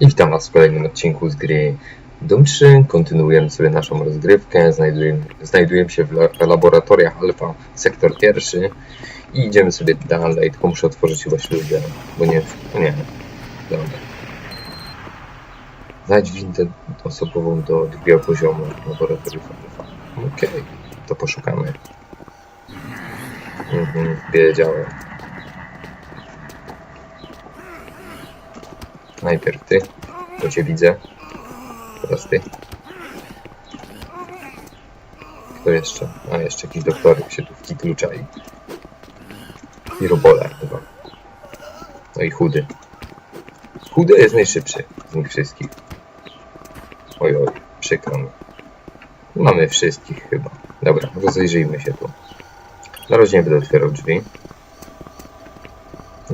I witam Was w kolejnym odcinku z gry Doom 3. Kontynuujemy sobie naszą rozgrywkę. Znajdujemy, znajdujemy się w la- laboratoriach Alpha, sektor pierwszy. I idziemy sobie dalej, tylko muszę otworzyć chyba ślubę, bo nie, no nie, dobra. Znajdź windę osobową do drugiego poziomu laboratoriów Alpha. Okej, to poszukamy. Mhm, wiedziałem. Najpierw ty, bo cię widzę. Teraz ty. Kto jeszcze? A, jeszcze jakiś doktorek się tu w kitlu czai. I robolar chyba. No i chudy. Chudy jest najszybszy z nich wszystkich. Oj, oj, przykro mi. Mamy wszystkich chyba. Dobra, rozejrzyjmy się tu. Na razie nie będę otwierał drzwi.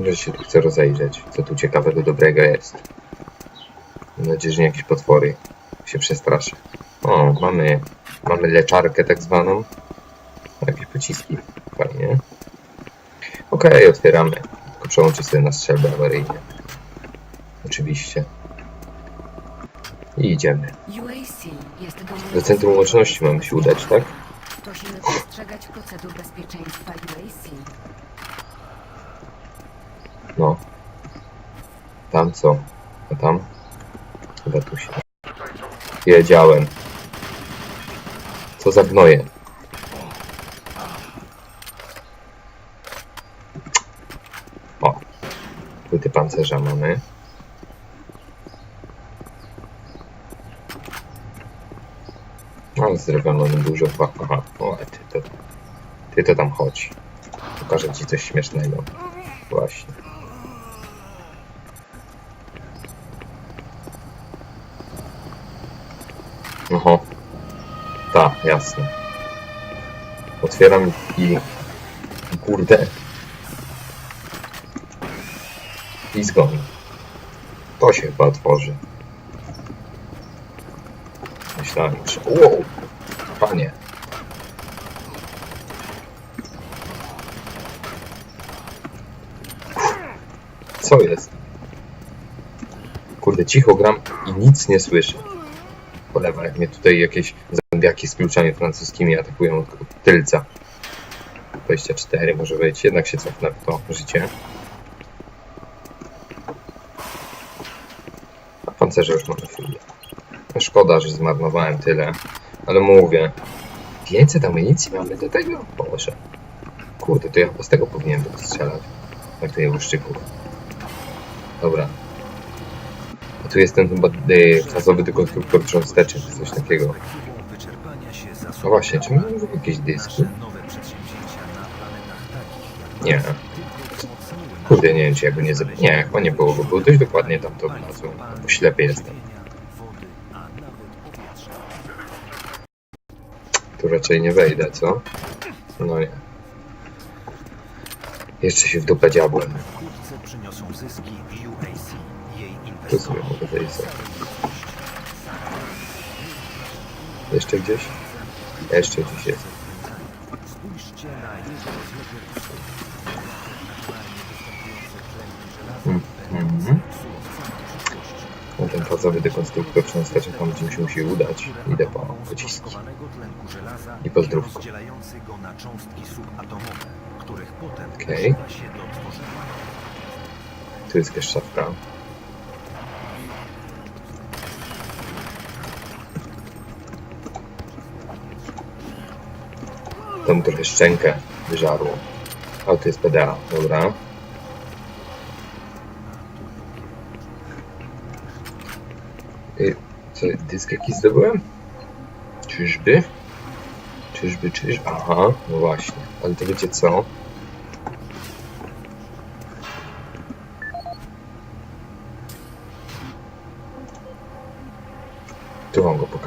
Może się tu chcę rozejrzeć, co tu ciekawego, dobrego jest. Mam nadzieję, że nie jakieś potwory się przestraszę. O, mamy, mamy leczarkę tak zwaną. Jakieś pociski. Fajnie. Okej, otwieramy. Tylko przełączę sobie na strzelbę awaryjnie. Oczywiście. I idziemy. Do centrum łączności mamy się udać, tak? Prosimy przestrzegać procedur bezpieczeństwa UAC. No. Tam co? A tam? Chyba tu się. Wiedziałem. Co za gnoje. O. Płyty pancerza mamy. Ale zrobiono dużo. Aha, o, ty to, ty to tam chodź. Pokażę ci coś śmiesznego. Właśnie. Jasne. Otwieram i... Kurde. I zgon. To się chyba otworzy. Myślałem, że... Wow! Panie. Co jest? Kurde, cicho gram i nic nie słyszę. Polewa, jak mnie tutaj jakieś zombiaki z kluczami francuskimi atakują od, tylca. 24 może być, jednak się cofnę w to życie. A pancerze już mamy full. No szkoda, że zmarnowałem tyle, ale mówię. 500 amunicji mamy do tego? Boże. Kurde, to ja chyba z tego powinienem było strzelać. Jak to łuszczyków. Dobra. A tu jest ten chyba y, fazowy dekonstruktor cząsteczek, coś takiego. Właśnie, czy mamy jakieś dyski? Nie. Kurde, nie wiem, czy ja go nie zabiję. Nie, chyba nie było, bo był dość dokładnie tam to wlazłem. Bo ślepy jestem. Tu raczej nie wejdę, co? No nie. Jeszcze się w dupę. Jej Tu sobie mogę zejść. Jeszcze gdzieś? Jeszcze gdzieś jest. Mhm. No ten fazowy dekonstruktor cząsteczek tam gdzieś musi udać. Idę po pociski. I potem Okej. się tworzenia. Tu jest jakaś trochę szczękę wyżarło. A tu jest PDA, dobra. Y, Co, dysk zdobyłem? Czyżby? Czyżby, czyżby? Aha, no właśnie. Ale to wiecie co?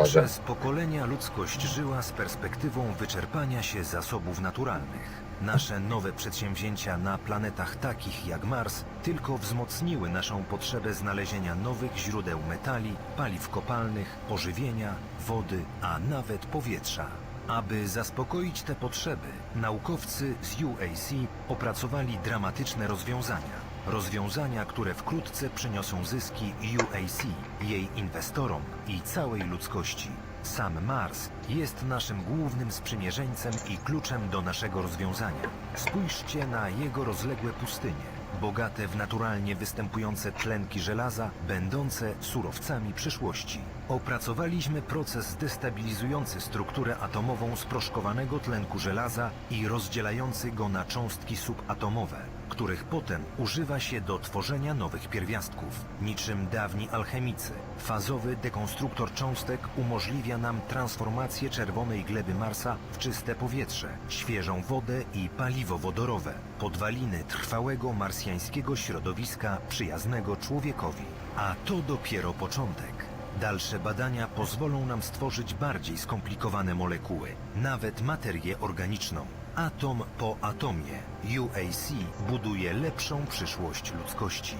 Przez pokolenia ludzkość żyła z perspektywą wyczerpania się zasobów naturalnych. Nasze nowe przedsięwzięcia na planetach takich jak Mars tylko wzmocniły naszą potrzebę znalezienia nowych źródeł metali, paliw kopalnych, pożywienia, wody, a nawet powietrza. Aby zaspokoić te potrzeby, naukowcy z UAC opracowali dramatyczne rozwiązania. Rozwiązania, które wkrótce przyniosą zyski UAC, jej inwestorom i całej ludzkości. Sam Mars jest naszym głównym sprzymierzeńcem i kluczem do naszego rozwiązania. Spójrzcie na jego rozległe pustynie, bogate w naturalnie występujące tlenki żelaza, będące surowcami przyszłości. Opracowaliśmy proces destabilizujący strukturę atomową sproszkowanego tlenku żelaza i rozdzielający go na cząstki subatomowe, których potem używa się do tworzenia nowych pierwiastków. Niczym dawni alchemicy, fazowy dekonstruktor cząstek umożliwia nam transformację czerwonej gleby Marsa w czyste powietrze, świeżą wodę i paliwo wodorowe, podwaliny trwałego marsjańskiego środowiska przyjaznego człowiekowi. A to dopiero początek. Dalsze badania pozwolą nam stworzyć bardziej skomplikowane molekuły, nawet materię organiczną. Atom po atomie, UAC buduje lepszą przyszłość ludzkości.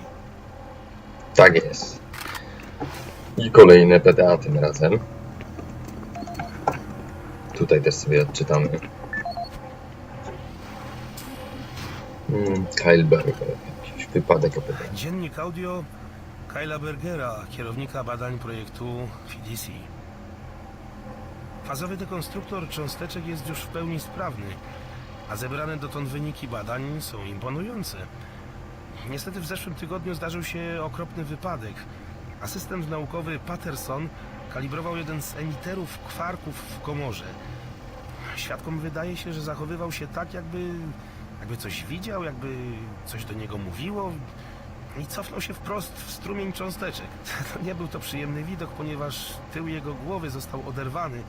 Tak jest. I kolejne PDA tym razem. Tutaj też sobie odczytamy. Hmm, Kyle Berger. Jakiś wypadek opowiada. Dziennik audio Kyla Bergera, kierownika badań projektu FDC. Fazowy dekonstruktor cząsteczek jest już w pełni sprawny, a zebrane dotąd wyniki badań są imponujące. Niestety w zeszłym tygodniu zdarzył się okropny wypadek. Asystent naukowy Patterson kalibrował jeden z emiterów kwarków w komorze. Świadkom wydaje się, że zachowywał się tak, jakby, jakby coś widział, jakby coś do niego mówiło i cofnął się wprost w strumień cząsteczek. Nie był to przyjemny widok, ponieważ tył jego głowy został oderwany.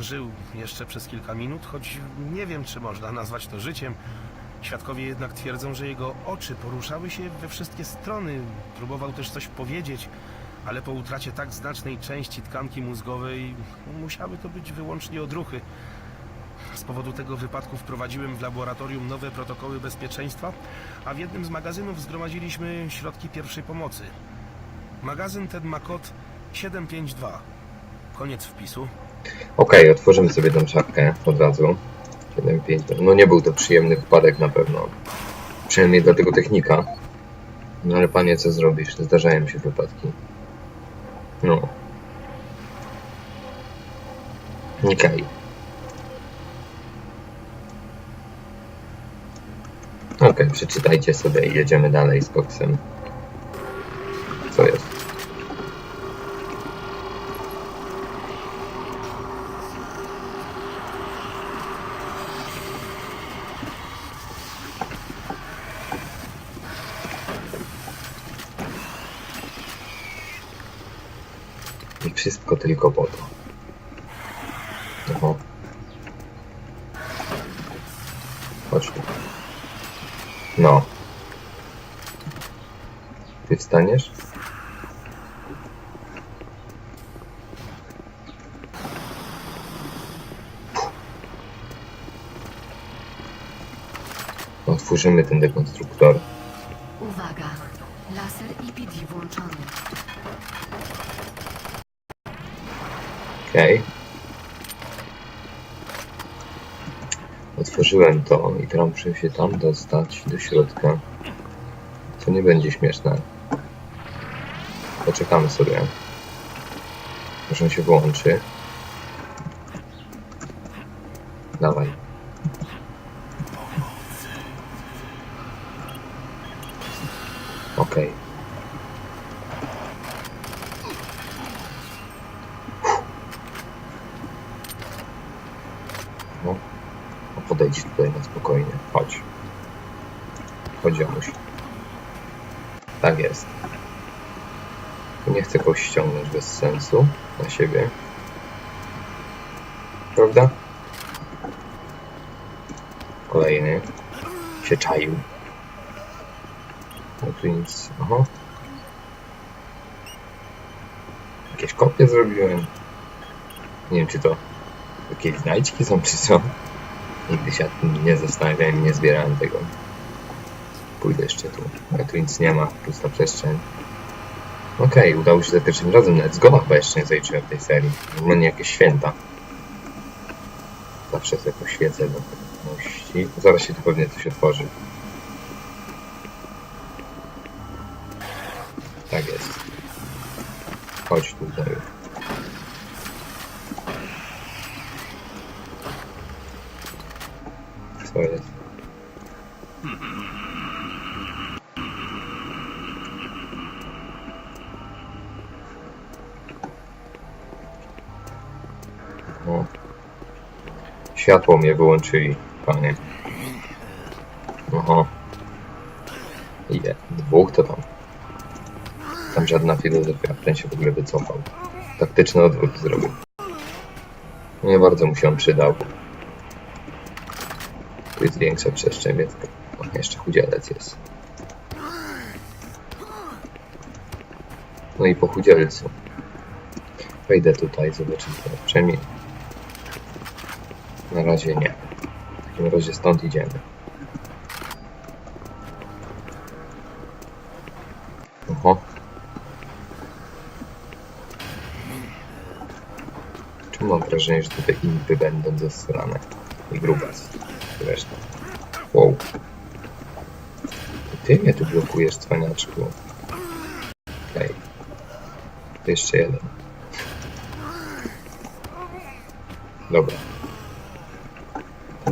Żył jeszcze przez kilka minut, choć nie wiem, czy można nazwać to życiem. Świadkowie jednak twierdzą, że jego oczy poruszały się we wszystkie strony. Próbował też coś powiedzieć, ale po utracie tak znacznej części tkanki mózgowej musiały to być wyłącznie odruchy. Z powodu tego wypadku wprowadziłem w laboratorium nowe protokoły bezpieczeństwa, a w jednym z magazynów zgromadziliśmy środki pierwszej pomocy. Magazyn ten ma kod 752. Koniec wpisu. Okej, otworzymy sobie tą szafkę od razu. 7, 5. No nie był to przyjemny wypadek na pewno. Przynajmniej dla tego technika. No ale panie, co zrobisz? Zdarzają się wypadki. No. Okej. Okej, przeczytajcie sobie i jedziemy dalej z koksem. Co jest? Wszystko tylko po to. Chodź tu. No. Ty wstaniesz? Otworzymy ten dekonstruktor. Okej. Otworzyłem to i teraz muszę się tam dostać do środka. Co nie będzie śmieszne. Poczekamy sobie. Może się wyłączy. Dawaj. Okej. No. no podejdź tutaj na spokojnie. Chodź. Chodź, Januś. Tak jest. Nie chcę go ściągnąć bez sensu na siebie. Prawda? Kolejny. Się czaił. No tu nic. Aha. Jakieś kopie zrobiłem. Nie wiem, czy to jakieś znajdźki są, czy co. Nigdy się nie zastanawiałem nie zbierałem tego. Pójdę jeszcze tu. Ale tu nic nie ma, pusta przestrzeń. Okej, udało się za pierwszym razem. Nawet zgoda chyba jeszcze nie zaliczyłem w tej serii. Normalnie jakieś święta. Zawsze sobie poświecę do pewności. Zaraz się tu pewnie coś otworzy. Chodź tutaj. Co jest? O. Światło mnie wyłączyli, panie. Oho. Je, dwóch to tam. Tam żadna filozofia, ten się w ogóle wycofał. Taktyczny odwrót zrobił. Nie bardzo mu się on przydał. Tu jest większa przestrzeń, więc o, jeszcze chudzielec jest. No i po chudzielcu. Wejdę tutaj, zobaczymy. Przynajmniej na razie nie. W takim razie stąd idziemy. Mam wrażenie, że tutaj impy będą zasrane? I grubas. Zresztą. Wow. Ty mnie tu blokujesz, cwaniaczku. Okej. To jeszcze jeden. Dobra.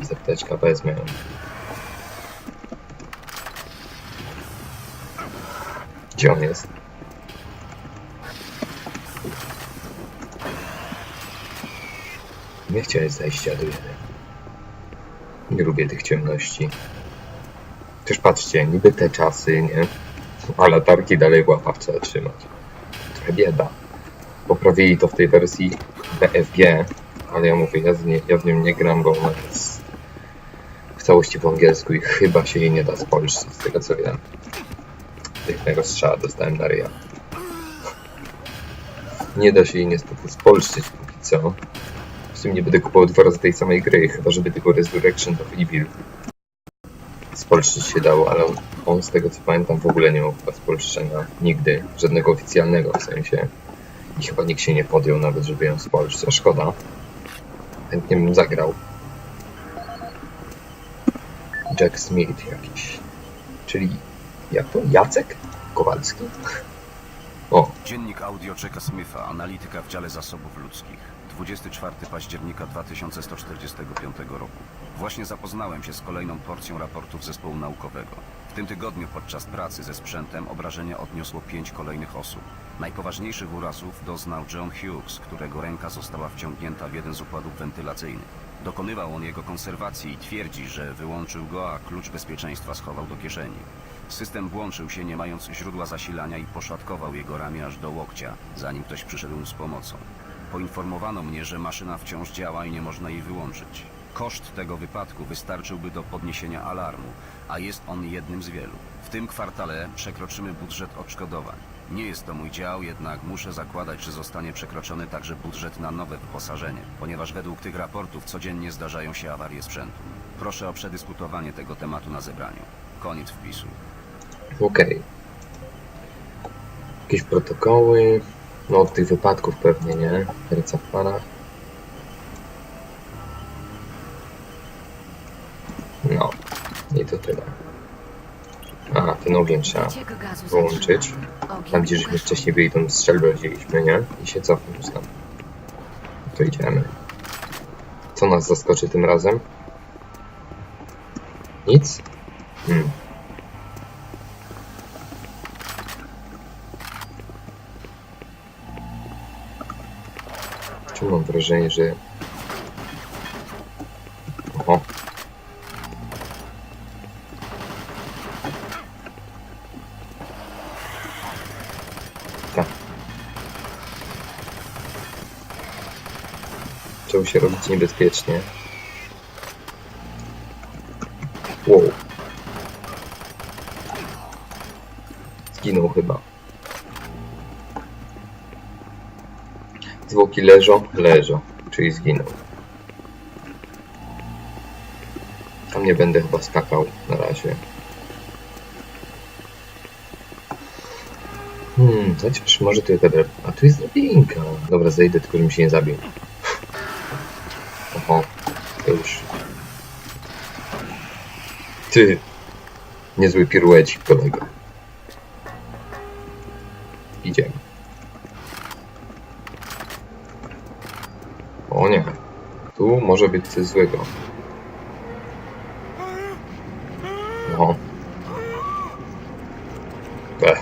Zapteczka, wezmę ją. Gdzie on jest? Nie chciałeś zejścia do jeden. Nie lubię tych ciemności. Też patrzcie, niby te czasy, nie? A latarki dalej w łapach trzeba trzymać. Trochę bieda. Poprawili to w tej wersji BFG, ale ja mówię, ja, z nie, ja w nim nie gram, bo ona jest w całości po angielsku i chyba się jej nie da spolszczyć, z tego co wiem. Pięknego strzała dostałem na ryja. Nie da się jej niestety spolszczyć póki co. W sumie nie będę kupował dwa razy tej samej gry, chyba żeby tego Resurrection of Evil spolszczyć się dało, ale on, on z tego co pamiętam w ogóle nie miał chyba spolszczenia nigdy, żadnego oficjalnego w sensie. I chyba nikt się nie podjął nawet, żeby ją spolszczyć, a szkoda. Chętnie bym zagrał. Jack Smith jakiś. Czyli jak to? Jacek Kowalski? O, Dziennik audio Jacka Smitha, analityka w dziale zasobów ludzkich. 24 października 2145 roku. Właśnie zapoznałem się z kolejną porcją raportów zespołu naukowego. W tym tygodniu podczas pracy ze sprzętem obrażenia odniosło pięć kolejnych osób. Najpoważniejszych urazów doznał John Hughes, którego ręka została wciągnięta w jeden z układów wentylacyjnych. Dokonywał on jego konserwacji i twierdzi, że wyłączył go, a klucz bezpieczeństwa schował do kieszeni. System włączył się nie mając źródła zasilania i poszatkował jego ramię aż do łokcia, zanim ktoś przyszedł mu z pomocą. Poinformowano mnie, że maszyna wciąż działa i nie można jej wyłączyć. Koszt tego wypadku wystarczyłby do podniesienia alarmu, a jest on jednym z wielu. W tym kwartale przekroczymy budżet odszkodowań. Nie jest to mój dział, jednak muszę zakładać, że zostanie przekroczony także budżet na nowe wyposażenie, ponieważ według tych raportów codziennie zdarzają się awarie sprzętu. Proszę o przedyskutowanie tego tematu na zebraniu. Koniec wpisu. okej. Jakieś protokoły. No od tych wypadków pewnie, nie? Ręce w parach. No. I to tyle. A, ten ogień trzeba wyłączyć. Tam gdzie żeśmy wcześniej byli, tą strzelbę wzięliśmy, nie? I się cofnąć tam. To idziemy. Co nas zaskoczy tym razem? Nic? Hmm. Czemu mam wrażenie, że... Tak. Się robić niebezpiecznie. Wow. Zginął chyba. Zwłoki leżą, leżą, czyli zginął. Tam nie będę chyba skakał na razie. Hmm, chociaż może tu drab... A tu jest drabinka. Dobra, zejdę, tylko żebym się nie zabił. Oho, to już... Ty! Niezły piruecik, kolego. Tu może być coś złego. No. Ech.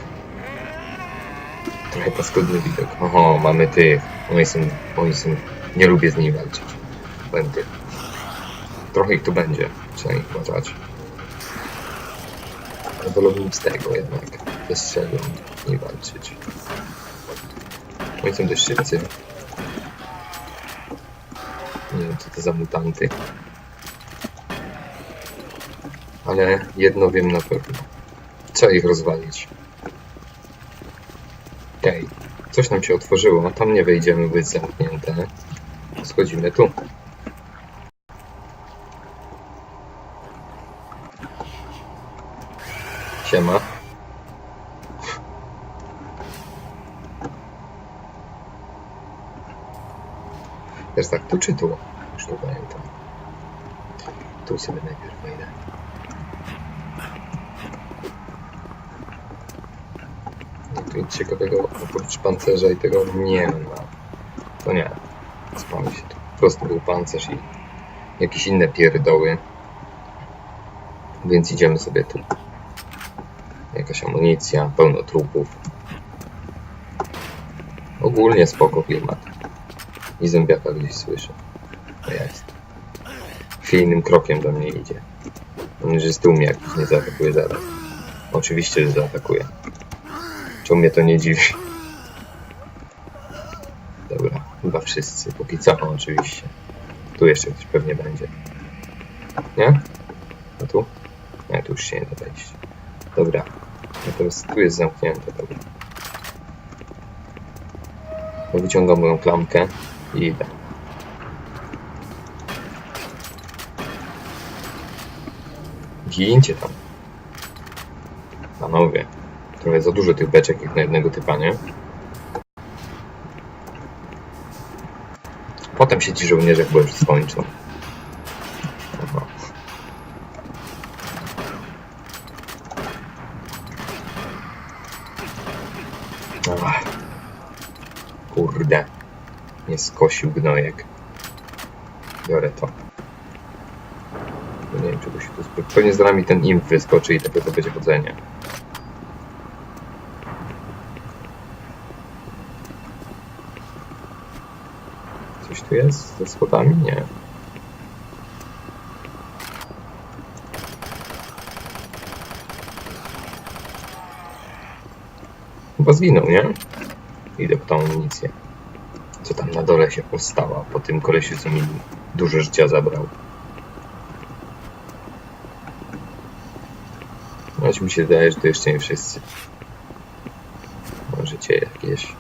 Trochę paskudny widok. Oho, mamy tych. Oni są, oni są... Nie lubię z nimi walczyć. Będę. Trochę ich tu będzie. Trzeba ich uważać. Ale wolałbym z tego jednak. Ze strzelą nie walczyć. Oni są dość szybcy. To za mutanty. Ale jedno wiem na pewno. Trzeba ich rozwalić. Okej. Coś nam się otworzyło. Tam nie wejdziemy, jest zamknięte. Schodzimy tu. Siema. Jest tak, tu czy tu? Już nie pamiętam. Tu sobie najpierw wejdę. No tu nic ciekawego oprócz pancerza i tego nie ma. To nie. Spamy się tu. Po prostu był pancerz i jakieś inne pierdoły. Więc idziemy sobie tu. Jakaś amunicja, pełno trupów. Ogólnie spoko klimat. I zębiaka gdzieś słyszę. Chwiejnym krokiem do mnie idzie. Mam że z mnie jakiś nie zaatakuje zaraz. Oczywiście, że zaatakuje. Czemu mnie to nie dziwi? Dobra, chyba wszyscy. Póki co, oczywiście. Tu jeszcze ktoś pewnie będzie. Nie? A tu? Nie, tu już się nie da wejść. Dobra. Teraz tu jest zamknięte, dobra. Wyciągam moją klamkę i idę. Gincie tam. Panowie. Trochę za dużo tych beczek jak na jednego typa, nie? Potem się chyba już skończą. Aha. Ach. Kurde. Nie skosił gnojek. Biorę to. No Nie wiem, czego się tu zbyt... Pewnie za nami ten imp wyskoczy i takie to będzie chodzenie. Coś tu jest ze schodami? Nie. Chyba zginął, nie? Idę po tą amunicję. Co tam na dole się ostała po tym kolesiu, co mi dużo życia zabrał. Choć mi się wydaje, że to jeszcze nie wszyscy. Możecie jakieś...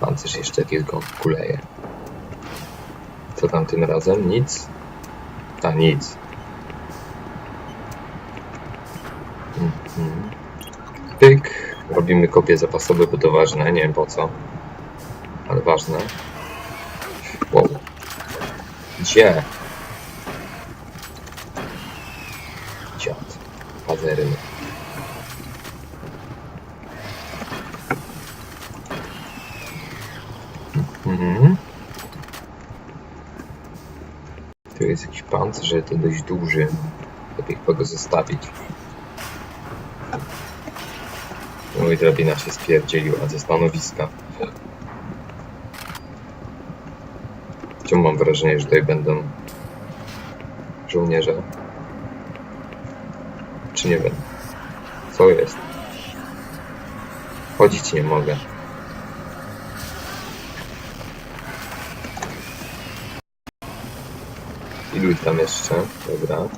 Pancerz jeszcze jakieś go kuleje. Co tam tym razem? Nic? A, nic. Mhm. Pyk. Robimy kopie zapasowe, bo to ważne. Nie wiem po co. Ale ważne. Wow. Gdzie? Dziad. Pazerny. Mhm. Tu jest jakiś to dość duży. Lepiej chyba go zostawić. No i drabina się spierdzieliła ze stanowiska. Czemu mam wrażenie, że tutaj będą żołnierze? Czy nie będą? Co jest? Chodzić nie mogę. Ilu tam jeszcze? Dobra.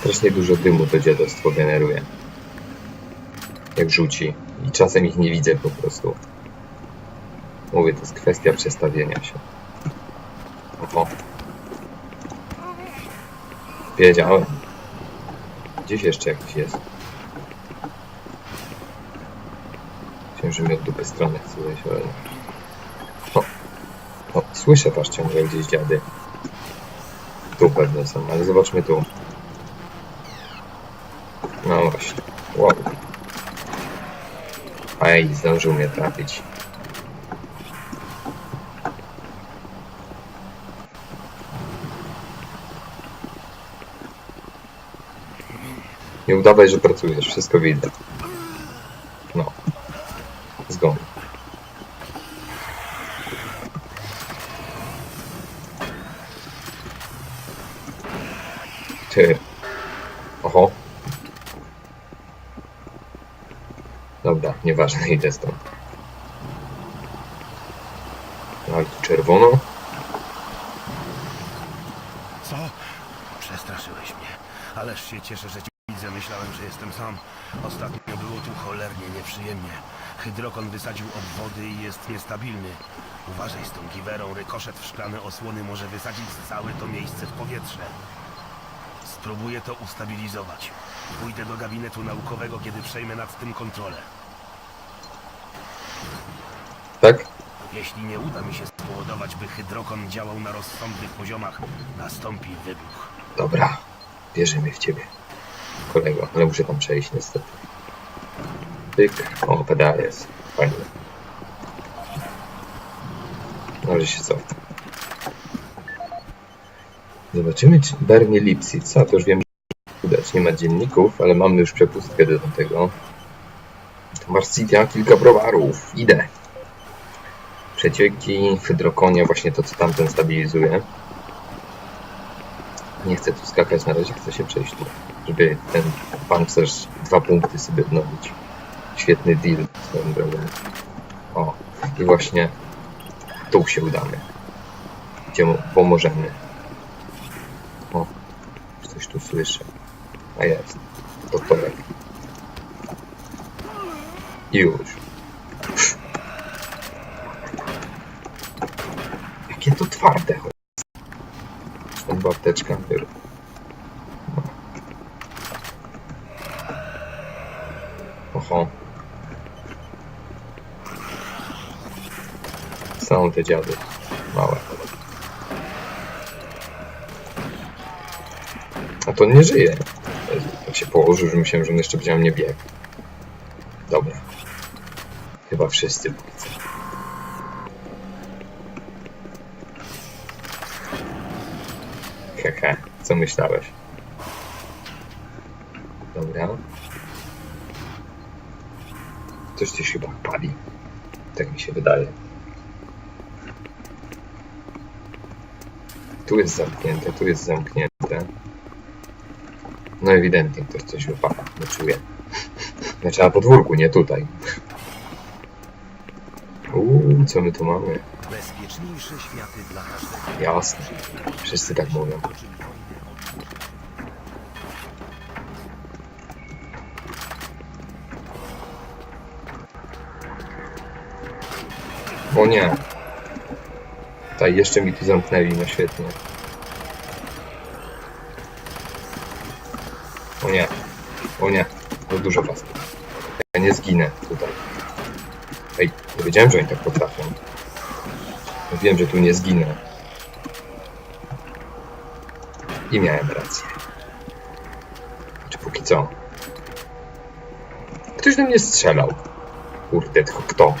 Strasznie dużo dymu to dziadostwo generuje. Jak rzuci. I czasem ich nie widzę po prostu. Mówię, to jest kwestia przestawienia się. Oho. Wiedziałem. Gdzieś jeszcze jakiś jest. Myślałem, że mi od dupy stronę chce wejść, ale... Słyszę was ciągle gdzieś dziady. Tu pewnie są, ale zobaczmy tu. No właśnie. Wow. Ej, zdążył mnie trafić. Nie udawaj, że pracujesz, wszystko widać. Nieważne, idę stąd. No czerwono. Co? Przestraszyłeś mnie. Ależ się cieszę, że cię widzę. Myślałem, że jestem sam. Ostatnio było tu cholernie nieprzyjemnie. Hydrokon wysadził obwody i jest niestabilny. Uważaj z tą giwerą. Rykoszet w szklane osłony może wysadzić całe to miejsce w powietrze. Spróbuję to ustabilizować. Pójdę do gabinetu naukowego, kiedy przejmę nad tym kontrolę. Tak? Jeśli nie uda mi się spowodować, by hydrokon działał na rozsądnych poziomach, nastąpi wybuch. Dobra. Wierzymy w ciebie. Kolego, ale muszę tam przejść niestety. Pyk. O, pedał jest. Fajnie. Może się cofnę. Zobaczymy, czy Bernie Lipsy. Co? To już wiem, że udać. Nie ma dzienników, ale mamy już przepustkę do tego. To Marsitia, kilka browarów. Idę. Przecieki, hydrokonia, właśnie to, co tamten stabilizuje. Nie chcę tu skakać na razie, chcę się przejść tu, żeby ten pancerz dwa punkty sobie odnowić. Świetny deal swoją drogą. O, i właśnie tu się udamy. Gdzie pomożemy. O, coś tu słyszę. A jest. Doktorek. I już. Jakie to twarde, chodź. Tam była apteczka. biorę. Oho. Są te dziady. Małe. A to nie żyje. Tak się położył, że myślałem, że on jeszcze będzie mnie biegł. Dobra. Chyba wszyscy co. Myślałeś? Dobra. Coś ci chyba pali. Tak mi się wydaje. Tu jest zamknięte, tu jest zamknięte. No ewidentnie ktoś coś wypada, nie czuję. Znaczy na podwórku, nie tutaj. Uuu, co my tu mamy? Bezpieczniejsze światy dla każdego. Jasne. Wszyscy tak mówią. O nie. Tak, jeszcze mi tu zamknęli, no świetnie. O nie. O nie. To dużo was. Ja nie zginę tutaj. Ej, nie wiedziałem, że oni tak potrafią. No Wiem, że tu nie zginę. I miałem rację. Czy póki co? Ktoś do mnie strzelał. Kurde, tylko kto?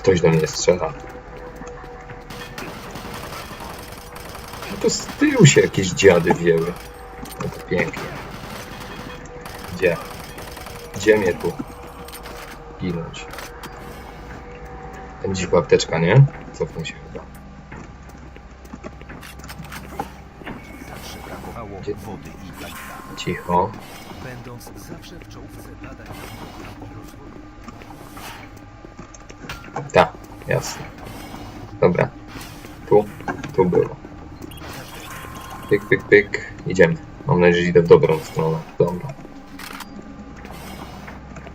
Ktoś do mnie strzela. No to z tyłu się jakieś dziady wieły. No to pięknie. Gdzie? Gdzie mnie tu? Ginąć. Będzie była apteczka, nie? Cofnę się chyba. Gdzie-. Cicho. Będąc zawsze w czołówce badań. Tak, jasne. Dobra. Tu, tu było. Pyk, pyk, pyk. Idziemy. Mam nadzieję, że idę w dobrą stronę. Dobra.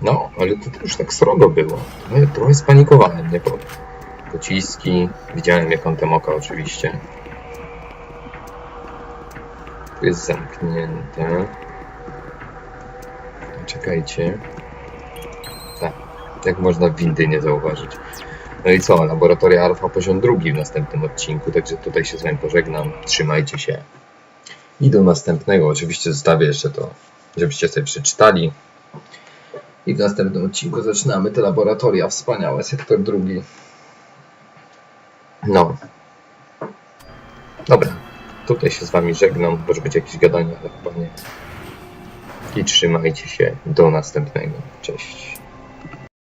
No, ale to już tak srogo było. Trochę, trochę spanikowałem, nie powiem. Pociski. Widziałem je kątem oka oczywiście. Tu jest zamknięte. Czekajcie. Jak można windy nie zauważyć. No i co, laboratoria alfa poziom drugi w następnym odcinku, także tutaj się z wami pożegnam. Trzymajcie się. I do następnego. Oczywiście zostawię jeszcze to, żebyście sobie przeczytali. I w następnym odcinku zaczynamy te laboratoria wspaniałe, sektor drugi. No. Dobra. Tutaj się z wami żegnam. Może być jakieś gadanie, ale chyba nie. i trzymajcie się. Do następnego. Cześć.